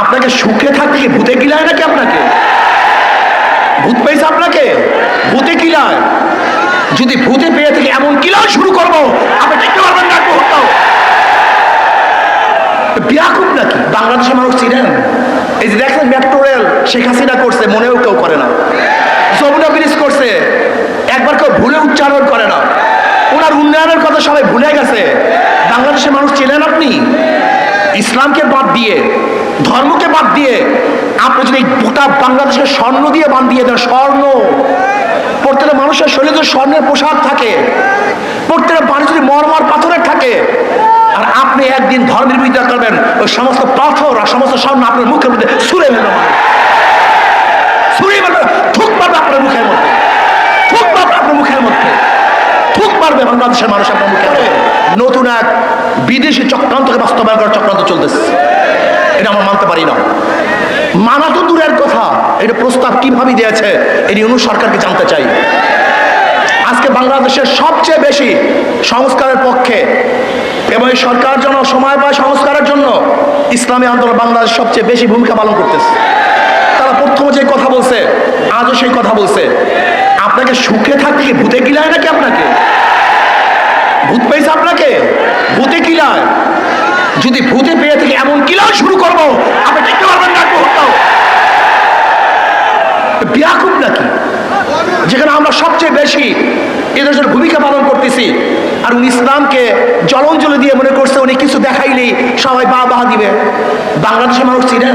আপনাকে সুখে থাকতে ভূতে কিলায় নাকি আপনাকে? ভূত পেয়েছে আপনাকে? ভূতে কিলায় যদি ভূতে পেয়ে থেকে এমন কিলায় শুরু করব? আপনি দেখতে পারবেন না এক মুহূর্ত। বিয়াকুব নাকি? বাংলাদেশের মানুষ ছিলেন এই যে দেখেন মেট্রো রেল শেখ হাসিনা করছে, মনেও কেউ করে না। যমুনা ব্রিজ করছে, একবার কেউ ভুলে উচ্চারণ করে না। ওনার উন্নয়নের কথা সবাই ভুলে গেছে। বাংলাদেশের মানুষ ছিলেন আপনি? ইসলামকে বাদ দিয়ে, ধর্মকে বাদ দিয়ে, আপনি যদি গোটা বাংলাদেশকে স্বর্ণ দিয়ে বান্ধিয়ে দেন, স্বর্ণ। প্রত্যেকটা মানুষের শরীরে যদি স্বর্ণের পোশাক থাকে, প্রত্যেকটা বাড়ি যদি মরমর পাথরের থাকে, আর আপনি একদিন ধর্মের বিরোধিতা করবেন, ওই সমস্ত পাথর আর সমস্ত স্বর্ণ আপনার মুখের মধ্যে সুরে ফেলবে। মানুষ। ছুঁড়ে ফেলবে, থুক পারবে আপনার মুখের মধ্যে। থুক পারবে আপনার মুখের মধ্যে। থুক পারবে বাংলাদেশের মানুষ আপনার মুখে নতুন এক বিদেশি চক্রান্তকে বাস্তবায়ন করার চক্রান্ত চলতেছে। এটা আমরা মানতে পারি না। মানা তো দূরের কথা। এটা প্রস্তাব কীভাবে দিয়েছে এটি অনু সরকারকে জানতে চাই। আজকে বাংলাদেশের সবচেয়ে বেশি সংস্কারের পক্ষে এবং এই সরকার যেন সময় পায় সংস্কারের জন্য, ইসলামী আন্দোলন বাংলাদেশ সবচেয়ে বেশি ভূমিকা পালন করতেছে। তারা প্রথমে যে কথা বলছে, আজও সেই কথা বলছে। আপনাকে সুখে থাকতে ভূতে কিলায় নাকি আপনাকে ভূত পেয়েছে আপনাকে ভূতে কিলায়? যদি ভূতে পেয়ে থেকে এমন কিলায় শুরু করব, আপনি দেখতে পারবেন না বিয়াকুব নাকি? যেখানে আমরা সবচেয়ে বেশি এদেশের ভূমিকা পালন করতেছি। আর উনি ইসলামকে জলঞ্জলি দিয়ে মনে করছে, উনি কিছু দেখাইলেই সবাই বা বাহা দিবে। বাংলাদেশের মানুষ ছিলেন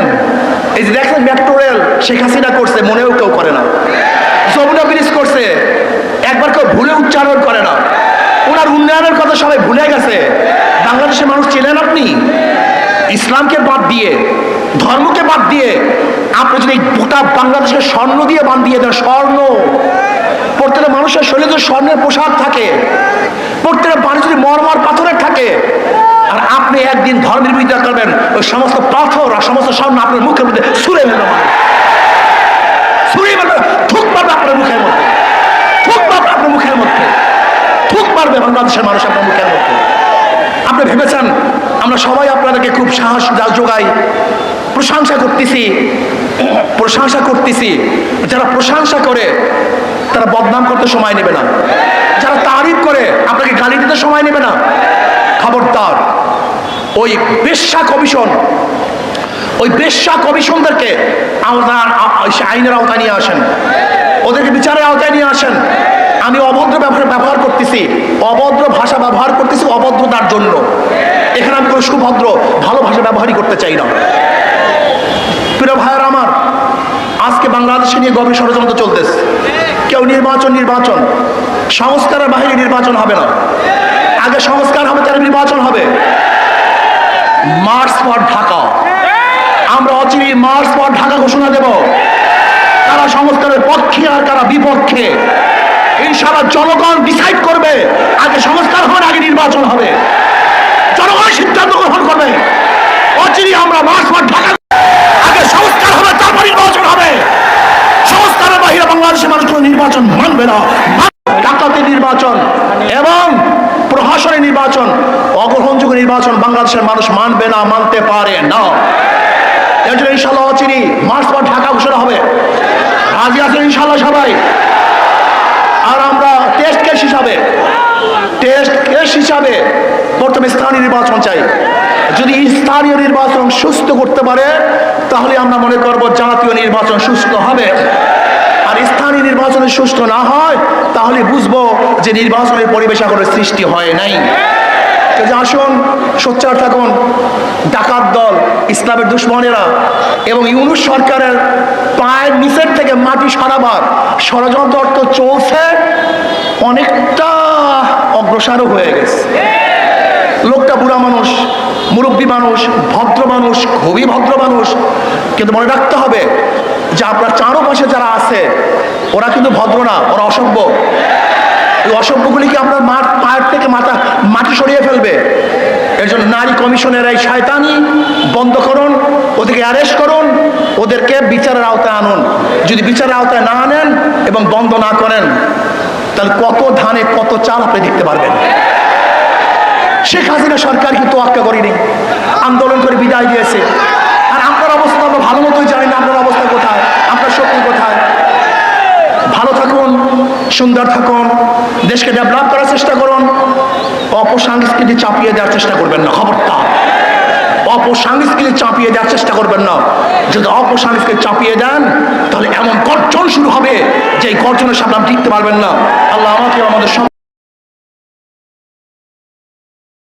এই যে দেখেন মেট্রো রেল, শেখ হাসিনা করছে, মনেও কেউ করে না। যমুনা ব্রিজ করছে, একবার কেউ ভুলে উচ্চারণ করে না। ওনার উন্নয়নের কথা সবাই ভুলে গেছে বাংলাদেশের মানুষ ছিলেন আপনি ইসলামকে বাদ দিয়ে ধর্মকে বাদ দিয়ে আপনি যদি গোটা বাংলাদেশকে স্বর্ণ দিয়ে বান্ধিয়ে দেন, স্বর্ণ। প্রত্যেকটা মানুষের শরীরে যদি স্বর্ণের পোশাক থাকে, প্রত্যেকটা বাড়ি যদি মরমর পাথরের থাকে, আর আপনি একদিন ধর্মের বিরোধিতা করবেন, ওই সমস্ত পাথর আর সমস্ত স্বর্ণ আপনার মুখের মধ্যে ছুঁড়ে ফেলবে মানুষ ছুঁড়ে ফেলবে, থুক পারবে আপনার মুখের মধ্যে। থুক পারবে আপনার মুখের মধ্যে। থুক পারবে বাংলাদেশের মানুষ আপনার মুখের মধ্যে। আপনি ভেবেছেন আমরা সবাই আপনাদেরকে খুব সাহস যোগাই। প্রশংসা করতেছি। প্রশংসা করতেছি। যারা প্রশংসা করে, তারা বদনাম করতে সময় নেবে না। যারা তারিফ করে, আপনাকে গালি দিতে সময় নেবে না। খবরদার। ওই বেশ্যা কমিশন, ওই বেশ্যা কমিশনদেরকে আইনের আওতায় নিয়ে আসেন। ওদেরকে বিচারের আওতায় নিয়ে আসেন। আমি অভদ্র ব্যবহার ব্যবহার করতেছি। অভদ্র ভাষা ব্যবহার করতেছি অভদ্রতার জন্য। কোনো সুভদ্র, ভালো ভাষা ব্যবহারই করতে চাই না। প্রিয় ভাইয়ের আমার, আজকে বাংলাদেশে নিয়ে গভীর ষড়যন্ত্র চলতেছে। কেউ নির্বাচন নির্বাচন। সংস্কারের বাহিরে নির্বাচন হবে না। আগে সংস্কার হবে তাহলে নির্বাচন হবে। March for Dhaka. আমরা অচিরে মার্চ ফর ঢাকা ঘোষণা দেব। কারা সংস্কারের পক্ষে আর কারা বিপক্ষে, এই সারা জনগণ ডিসাইড করবে আগে সংস্কার হবে না আগে নির্বাচন হবে জনগণ সিদ্ধান্ত গ্রহণ করবে অচিরে আমরা মার্চ ফর ঢাকা আগে সংস্কার হবে তারপর নির্বাচন হবে বাংলাদেশের মানুষ নির্বাচন মানবে না। ডাকাতি নির্বাচন এবং প্রহাসনের নির্বাচন, অগ্রহণযোগ্য নির্বাচন বাংলাদেশের মানুষ মানবে না, মানতে পারে না। এর জন্য ইনশাল্লাহ অচিরি মার্চ পর ঢাকা ঘোষণা হবে। রাজি আছেন ইনশাল্লাহ সবাই। আর আমরা টেস্ট কেস হিসাবে টেস্ট কেস হিসাবে প্রথমে স্থানীয় নির্বাচন চাই। যদি স্থানীয় নির্বাচন সুস্থ করতে পারে, তাহলে আমরা মনে করব জাতীয় নির্বাচন সুস্থ হবে। নির্বাচনে সুস্থ না হয়, তাহলে বুঝব যে নির্বাচনের পরিবেশ এখনও সৃষ্টি হয় নাই। আসুন, সোচ্চার থাকুন, ডাকাত দল, ইসলামের দুশ্মনেরা এবং ইউনুস সরকারের পায়ের নিচের থেকে মাটি সরাবার ষড়যন্ত্র অর্থ চলছে, অনেকটা অগ্রসরও হয়ে গেছে। লোকটা বুড়া মানুষ মুরব্বী মানুষ, ভদ্র মানুষ, খুবই ভদ্র মানুষ। কিন্তু মনে রাখতে হবে যে আপনার চারোপাশে যারা আছে, ওরা কিন্তু ভদ্র না, ওরা অসভ্য। এই অসভ্যগুলিকে আপনার মাঠ, পায়ের থেকে মাথা, মাটি সরিয়ে ফেলবে? এর জন্য নারী কমিশনের এই শয়তানি বন্ধ করুন ওদেরকে অ্যারেস্ট করুন, ওদেরকে বিচারের আওতায় আনুন। যদি বিচারের আওতায় না আনেন এবং বন্ধ না করেন, তাহলে কত ধানে কত চাল আপনি দেখতে পারবেন। শেখ হাসিনা সরকার কিন্তু তোয়াক্কা করেনি। আন্দোলন করে বিদায় দিয়েছে। আর আপনার অবস্থা আমরা ভালো মতোই জানি না, আপনার অবস্থা কোথায়, আপনার শক্তি কোথায়। ভালো থাকুন, সুন্দর থাকুন, দেশকে ডেভেলপ করার চেষ্টা করুন। অপসংস্কৃতি চাপিয়ে দেওয়ার চেষ্টা করবেন না খবরটা অপসংস্কৃতি চাপিয়ে দেওয়ার চেষ্টা করবেন না। যদি অপসংস্কৃতি চাপিয়ে দেন, তাহলে এমন গর্জন শুরু হবে যে গর্জনের সামনে আপনি টিকতে পারবেন না। আল্লাহ আমাকে আমাদের